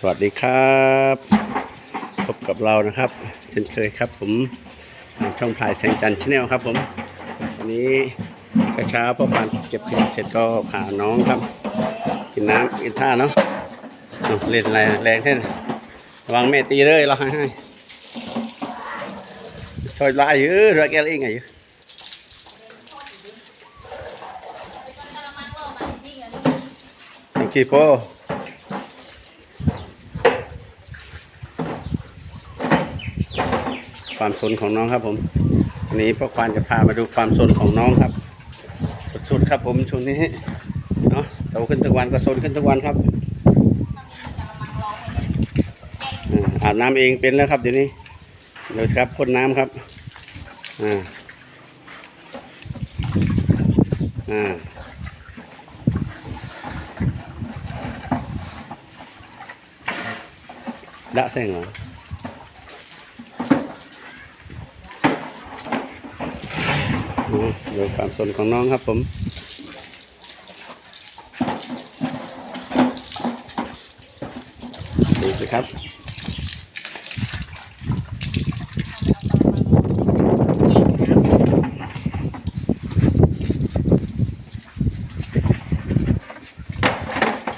สวัสดีครับ พบกับเรานะครับ เช่นเคยครับผมทางช่องพลายแสงจันทร์ชาแนลครับผม วันนี้เช้าๆพอผ่านเก็บขยะเสร็จก็พาน้องครับ กินน้ำกินท่าเนาะเล่นอะไรแรงแค่นระวังแม่ตีเลยเราให้ให้ช่วยลายอยู่รักแกเองไงอยู่ทังกี้โป ความสนของน้องครับ ผมวันนี้พ่อควานจะพามาดูความสนของน้องครับ สุดๆครับ ผมช่วงนี้เนาะโตขึ้นทุกวันก็สนขึ้นทุกวันครับอาบน้ำเองเป็นแล้วครับเดี๋ยวนี้เดี๋ยวครับพ่นน้ำครับอ่าอ่าดะเส้งเหรอ ดูดูความสนของน้องครับผมดูสิครับ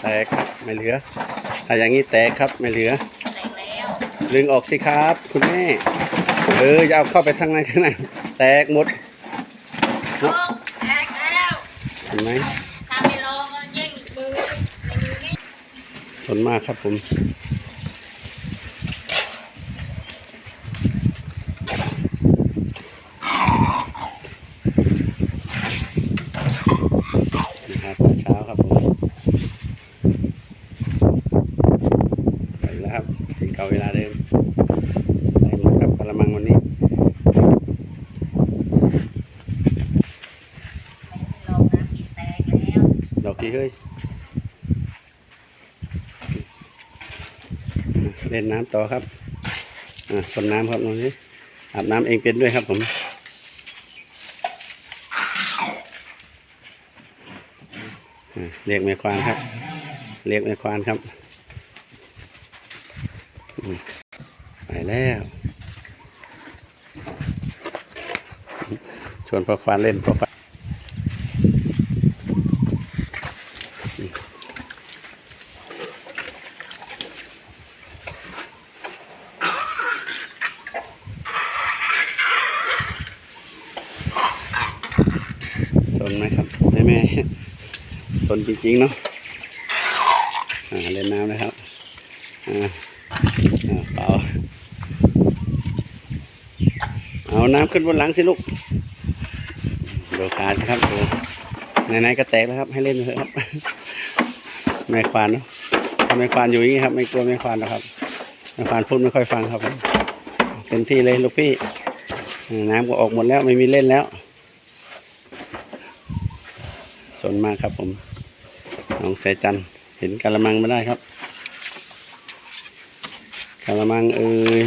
แตกครับไม่เหลือถ้าอย่างนี้แตกครับไม่เหลือลึงออกสิครับ คุณแม่เอออย่าเอาเข้าไปทางในข้างในแตกหมด แตกแล้วเห็นไหมถ้าไม่ลงก็แย่งมือสนมากครับผมนะครับเช้าครับผมไปแล้วครับถึงเก่าเวลาเดิมได้หมดครับกระมังวันนี้ ลงนะกินแตกแล้ว นี่เฮ้ยเล่นน้ำต่อครับอ่าคนน้ำครับน้องนี่อาบน้ำเองเป็นด้วยครับผมเรียกแม่ควานครับ เรียกแม่ควานครับไปแล้วชวนพ่อควานเล่นพ่อควานสนไหมครับแม่แม่ นจริงๆเนาะเล่นน้ำนะครับอ่าอ่าเปล่าเอาน้ำขึ้นบนหลังสิลูกดูขาสิครับดูไหนๆก็แตกแล้วครับ ให้เล่นเถอะครับแม่ควานเนาะถ้าแม่ควานอยู่อย่างนี้ครับ ไม่กลัวแม่ควานหรอกครับแม่ควานพูดไม่ค่อยฟังครับเต็มที่เลยลูกพี่น้ำก็ออกหมดแล้วไม่มีเล่นแล้วสนมากครับผม น้องแสจันเห็นกะละมังไม่ได้ครับกะละมังเอ้ย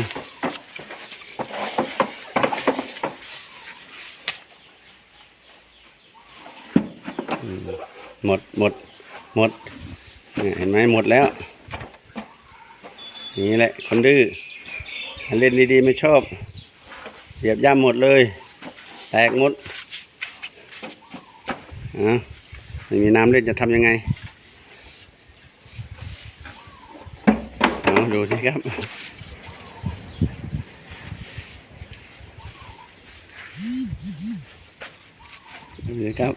อืมหมดหมดหมดเห็นไหมหมดแล้วนี้แหละคนดื้อเล่นดีๆไม่ชอบเหยียบย่ำหมดเลย แตกหมดอะไม่มีน้ำเล่นจะทำยังไงเอา ดูสิครับ ดูสิครับ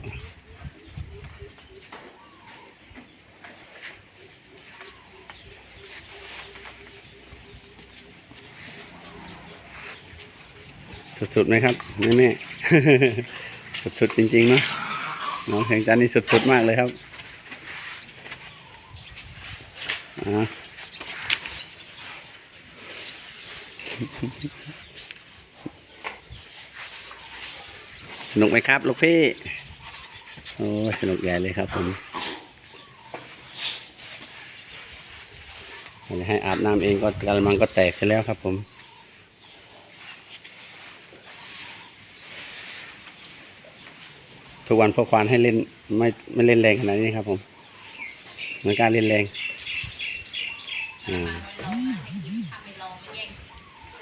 สุดๆไหมครับแม่แม่สุดๆจริงๆเนาะน้องแข่งจันนี่สุดๆมากเลยครับอ่า สนุกไหมครับ ลูกพี่ โอ้สนุกใหญ่เลยครับผมให้อาบน้ำเองก็กระมังก็แตกเสียแล้วครับผมทุกวันพ่อควานให้เล่นไม่ไม่เล่นแรงขนาดนี้ครับผมเหมือนการเล่นแรงอืม ทำไปลองแย่ง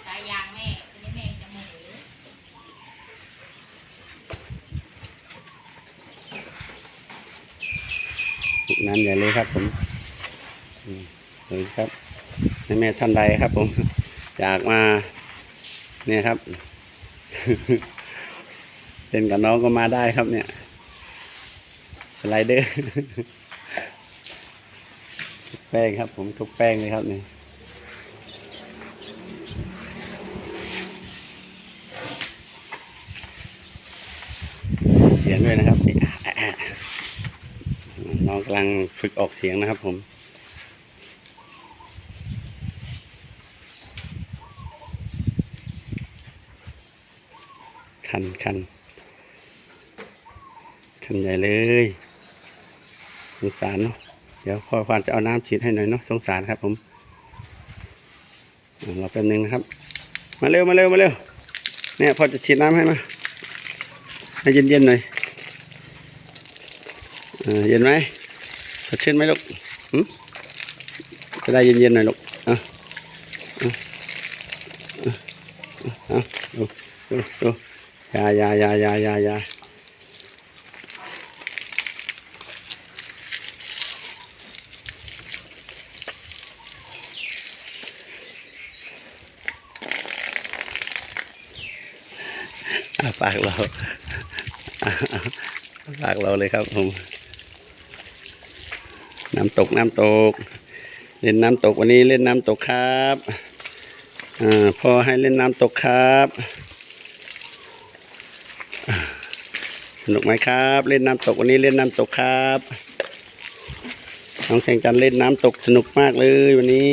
สายยางแม่ทีนี้แม่จะโมโห ลูกน้ำใหญ่เลยครับผมอืมเลยครับแม่แม่ท่านใดครับ ผมอยากมา เนี่ยครับเล่นกับน้องก็มาได้ครับเนี่ย สไลเดอร์แป้งครับ ผมทุกแป้งเลยครับเนี่ยเสียงด้วยนะครับอะอะอะน้องกำลังฝึกออกเสียงนะครับผมคันคันคันใหญ่เลยสงสารเนาะเดี๋ยวพ่อควานจะเอาน้ำฉีดให้หน่อยเนาะสงสารครับผมอะรอแป๊บนึงนะครับ มาเร็วมาเร็วมาเร็วเนี่ยพอจะฉีดน้ำให้มาให้เย็นๆหน่อยเย็นไหม สดชื่นไหมลูกจะได้เย็นๆหน่อยลูกอะอะอะอะดูดูดูยายายายายายาปากเราปากเราเลยครับผม น้ำตกน้ำตก เล่นน้ำตกวันนี้เล่นน้ำตกครับอพ่อให้เล่นน้ำตกครับสนุกไหมครับ เล่นน้ำตกวันนี้เล่นน้ำตกครับน้องแสงจันเล่นน้ำตกสนุกมากเลยวันนี้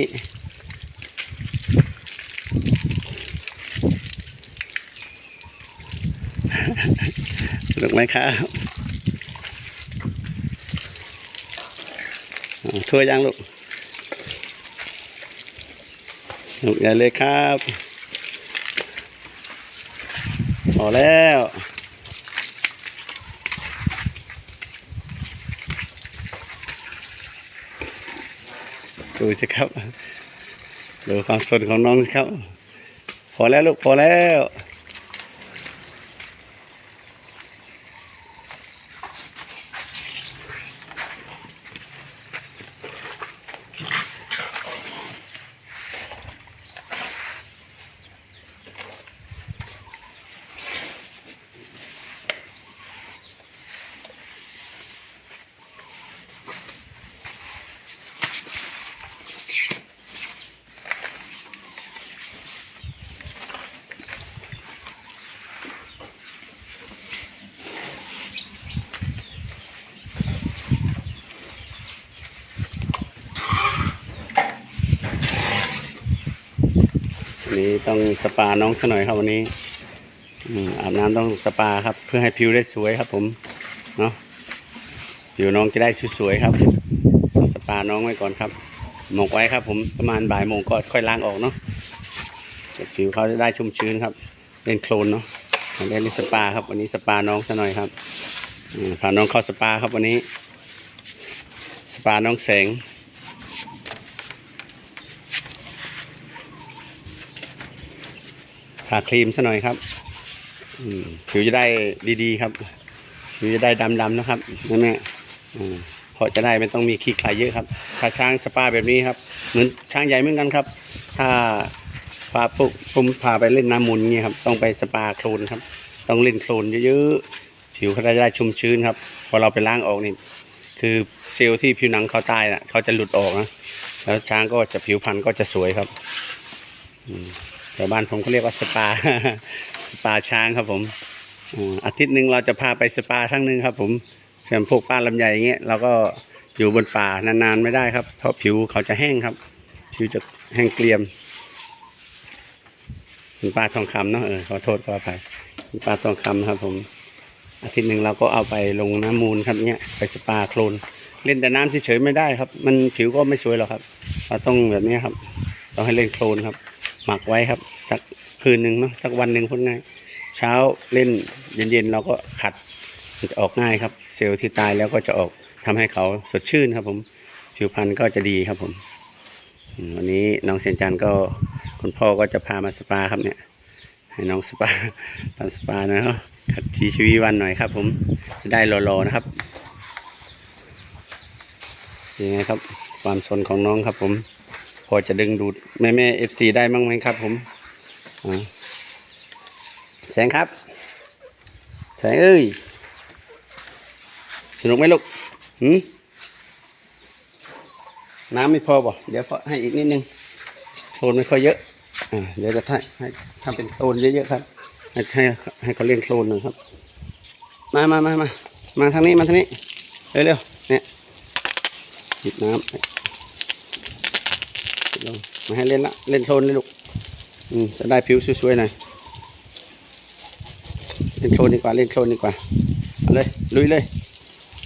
สนุกไหมครับอ่า ช่วยยังลูกสนุกใหญ่เลยครับพอแล้วดูสิครับดูความสดของน้องสิครับ พอแล้วลูกพอแล้ว นี้ต้องสปาน้องซะหน่อยครับวันนี้อาบน้ำต้องสปาครับ เพื่อให้ผิวได้สวยครับ ผมเนาะผิวน้องจะได้สวยๆครับสปาน้องไว้ก่อนครับหมกไว้ครับ ผมประมาณบ่ายโมงก็ค่อยล้างออกเนาะเดี๋ยวผิวเขาจะได้ชุ่มชื้นครับเล่นโคลนเนาะเล่นสปาครับวันนี้สปาน้องซะหน่อยครับพาน้องเข้าสปาครับวันนี้ สปาน้องแสง ทาครีมซะหน่อยครับผิวจะได้ดีๆครับผิวจะได้ดำๆนะครับแม่แม่อืมเพราะจะได้ไม่ต้องมีขี้ใครเยอะครับถ้าช้างสปาแบบนี้ครับ เหมือนช้างใหญ่เหมือนกันครับ ถ้าพาปุ๊บผมพาไปเล่นน้ำมูลเงี้ยครับ ต้องไปสปาโคลนครับ ต้องเล่นโคลนเยอะๆผิวเขาจะได้ชุ่มชื้นครับ พอเราไปล้างออกนี่คือเซลล์ที่ผิวหนังเขาตายน่ะเขาจะหลุดออกนะ แล้วช้างก็จะผิวพรรณก็จะสวยครับ อืม แต่บ้านผมเขาเรียกว่าสปา สปาช้างครับผมอาทิตย์หนึ่งเราจะพาไปสปาครั้งหนึ่งครับ ผมเช่นพวกป้าลำไยอย่างเงี้ยเราก็อยู่บนป่านานๆไม่ได้ครับ เพราะผิวเขาจะแห้งครับ ผิวจะแห้งเกรียมเป็นปลาทองคำเนาะเออขอโทษขออภัยเป็นปลาทองคำครับ ผม อาทิตย์หนึ่งเราก็เอาไปลงน้ำมูลครับเนี้ยไปสปาโคลนเล่นแต่น้ำเฉยๆไม่ได้ครับ มันผิวก็ไม่สวยหรอกครับ เราต้องแบบนี้ครับ ต้องให้เล่นโคลนครับ หมักไว้ครับ สักคืนหนึ่งเนาะสักวันหนึ่งพูดง่าย เช้าเล่นเย็นๆเราก็ขัดมันจะออกง่ายครับ เซลล์ที่ตายแล้วก็จะออกทำให้เขาสดชื่นครับ ผมผิวพรรณก็จะดีครับผมวันนี้น้องเซยนจันก็คุณพ่อก็จะพามาสปาครับเนี่ย ให้น้องสปาทำสปานะครับขัดทีชีวิตวันหน่อยครับ ผมจะได้รอๆนะครับยังไงครับ ความสนของน้องครับผม พอจะดึงดูดแม่แม่เอฟซีได้มั้งไหมครับ ผมแสงครับ แสงเอ้ยสนุกไหมลูกหืมน้ำไม่พอบ่เดี๋ยวพอให้อีกนิดนึงโคลนไม่ค่อยเยอะเดี๋ยวจะให้ให้ทำเป็นโคลนเยอะๆครับ ให้ให้ให้เขาเล่นโคลนหน่อยครับ มามามามามาทางนี้มาทางนี้เร็วๆเนี่ยหยิบน้ำ ลงมาให้เล่นละเล่นโคลนเลยลูกอืมจะได้ผิวสวยๆหน่อยเล่นโคลนดีกว่าเล่นโคลนดีกว่าเอาเลยลุยเลย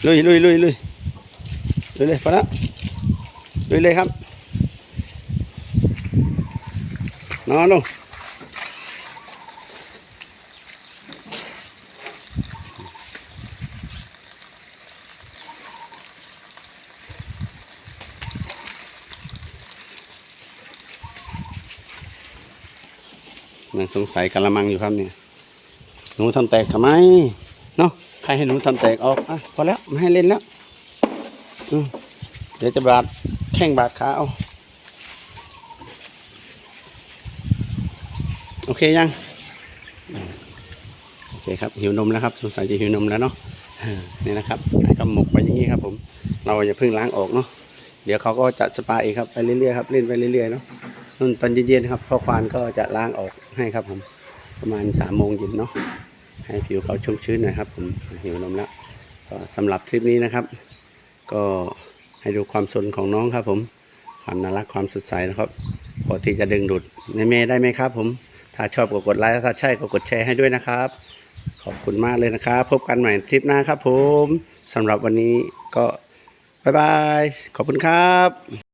ลุยลุยลุยลุยลุยเลยพอแล้วลุยเลยครับนอนลง ยังสงสัยกะละมังอยู่ครับเนี่ยหนูทำแตกทำไมเนาะใครให้หนูทำแตกออกอะพอแล้วไม่ให้เล่นแล้วอืเดี๋ยวจะบาดแข้งบาดขาเอาโอเคยังโอเคครับหิวนมแล้วครับสงสัยจะหิวนมแล้วเนาะนี่นะครับให้เขาหมกไปอย่างนี้ครับผม เราอย่าเพิ่งล้างออกเนาะเดี๋ยวเขาก็จะสปาเองครับไปเรื่อยๆครับเล่นไปเรื่อยๆเนาะ นู่นตอนเย็นๆครับพ่อควานก็จะล้างออกให้ครับผมประมาณสามโมงเย็นเนาะให้ผิวเขาชุ่มชื้นหน่อยครับผมหิวนมแล้วก็สำหรับคลิปนี้นะครับ ก็ให้ดูความสนของน้องครับ ผมความน่ารักความสดใสนะครับพอที่จะดึงดูดแม่ๆได้ไหมครับ ผมถ้าชอบก็กดไลค์ถ้าใช่ก็กดแชร์ให้ด้วยนะครับ ขอบคุณมากเลยนะครับ พบกันใหม่คลิปหน้าครับ ผมสำหรับวันนี้ก็บ๊ายบายขอบคุณครับ